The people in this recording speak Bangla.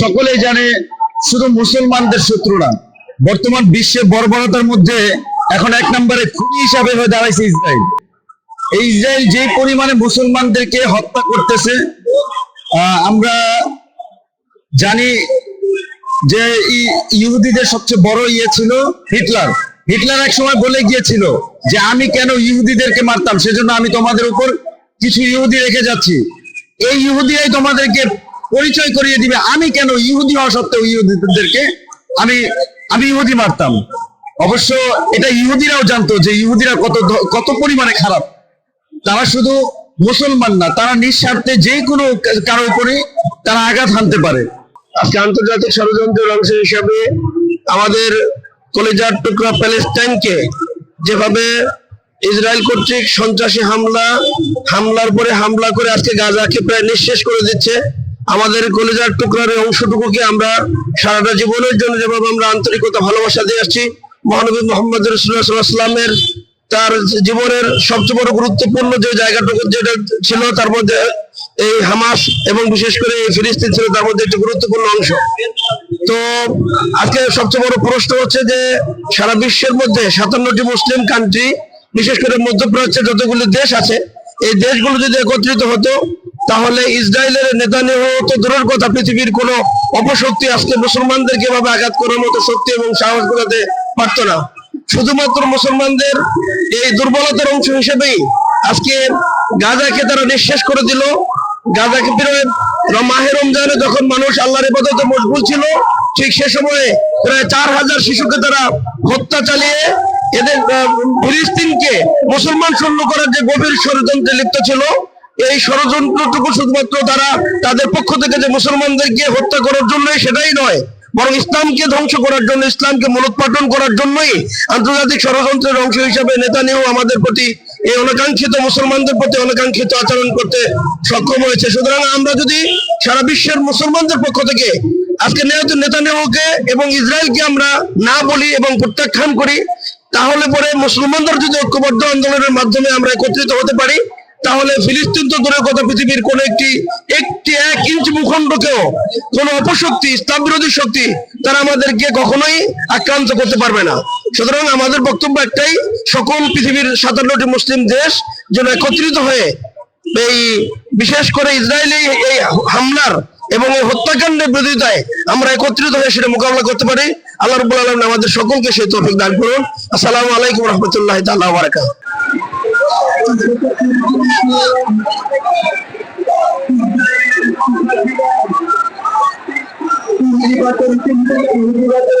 সকলেই জানে শুধু মুসলমানদের শত্রু না, বর্তমান বিশ্বে বর্বরতার মধ্যে এখন এক নম্বরে খুনি হিসাবে হয়ে দাঁড়াইছে ইসরায়েল। এই ইসরায়েল যে পরিমাণে মুসলমানদেরকে হত্যা করতেছে আমরা জানি যে ইহুদিদের সবচেয়ে বড় ইয়ে ছিল হিটলার। হিটলার এক সময় বলে গিয়েছিল যে, আমি কেন ইহুদিদেরকে মারতাম? সেজন্য আমি তোমাদের উপর কিছু ইহুদি রেখে যাচ্ছি। এই ইহুদিরাই তোমাদেরকে পরিচয় করিয়ে দিবে। আমি কেন ইহুদি হওয়া সত্ত্বেও ইহুদিদেরকে? আমি আমি ইহুদি মারতাম। অবশ্য এটা ইহুদিরাও জানতো যে ইহুদিরা কত কত পরিমাণে খারাপ। তারা শুধু মুসলমান না, তারা নিঃস্বার্থে যে কোনো কারও উপরে তারা আঘাত হানতে পারে। আজকে আন্তর্জাতিক ষড়যন্ত্রের অংশ হিসাবে আমাদের কলেজার টুকরা প্যালেস্টাইনকে যেভাবে ইসরায়েল কর্তৃক সন্ত্রাসী হামলা, হামলার পরে হামলা করে আজকে গাজাকে প্রায় নিঃশেষ করে দিচ্ছে আমাদের কলেজার টুকরার অংশটুকুকে আমরা সারাটা জীবনের জন্য যেভাবে আমরা আন্তরিকতা, ভালোবাসা দিয়ে আসছি, মহানবী মোহাম্মদ রসুল্লাহামের তার জীবনের সবচেয়ে বড় গুরুত্বপূর্ণ যে জায়গাটুকু যেটা ছিল, তার মধ্যে এই হামাস এবং বিশেষ করে এই ফিলিস্তিন ছিল, তার মধ্যে একটি গুরুত্বপূর্ণ অংশ। তো আজকে সবচেয়ে বড় প্রশ্ন হচ্ছে যে, সারা বিশ্বের মধ্যে সাতান্নটি মুসলিম কান্ট্রি বিশেষ করে মধ্যপ্রাচ্যের যতগুলি দেশ আছে, এই দেশগুলো যদি একত্রিত হতো তাহলে ইসরায়েলের নেতানিয়াহু তো দূরের কথা, পৃথিবীর কোন অপশক্তি আজকে মুসলমানদেরকে এভাবে আঘাত করার মতো শক্তি এবং সাহস গুলাতে পারতো না। শুধুমাত্র মুসলমানদের এই দুর্বলতার অংশ হিসেবেই আজকে গাজাকে তারা নিঃশেষ করে দিল। গাজাকে ফিরে মাহে রমজানে যখন মানুষ আল্লাহর ইবাদতে মশগুল ছিল, ঠিক সে সময়ে প্রায় চার হাজার শিশুকে তারা হত্যা চালিয়ে এদের ফিলিস্তিনকে মুসলমান শূন্য করার যে গভীর ষড়যন্ত্রে লিপ্ত ছিল এই ষড়যন্ত্রটুকু শুধুমাত্র তারা তাদের পক্ষ থেকে যে মুসলমানদেরকে হত্যা করার জন্যই সেটাই নয়, বরং ইসলামকে ধ্বংস করার জন্য, ইসলামকে মূলোৎপাটন করার জন্যই আন্তর্জাতিক ষড়যন্ত্রের অংশ হিসাবে নেতানিয়াহু আমাদের প্রতি এই অনাকাঙ্ক্ষিত মুসলমানদের প্রতি অনাকাঙ্ক্ষিত আচরণ করতে সক্ষম হয়েছে। সুতরাং আমরা যদি সারা বিশ্বের মুসলমানদের পক্ষ থেকে আজকে নেতা- নেতানিয়াহুকে এবং ইসরায়েলকে আমরা না বলি এবং প্রত্যাখ্যান করি, তাহলে পরে মুসলমানদের যদি ঐক্যবদ্ধ আন্দোলনের মাধ্যমে আমরা একত্রিত হতে পারি তাহলে ফিলিস্তিন তো দূরের কথা পৃথিবীর কোন একটি একটি এক ইঞ্চ ভূখণ্ডকেও কোন অপশক্তি ইসলাম বিরোধী শক্তি তারা আমাদেরকে কখনোই আক্রান্ত করতে পারবে না। সুতরাং আমাদের বক্তব্য একটাই, সকল পৃথিবীর সাতান্নটি মুসলিম দেশ যেন একত্রিত হয়ে এই বিশেষ করে ইসরায়েলি এই হামলার এবং এই হত্যাকাণ্ডের বিরোধিতায় আমরা একত্রিত হয়ে সেটা মোকাবিলা করতে পারি। আল্লাহ রবুল আলম আমাদের সকলকে সেই তৌফিক দান করুন। আসসালামু আলাইকুম রহমতুল্লাহ তাল্লাহ নির্বাচন কিন্তু নির্বাচন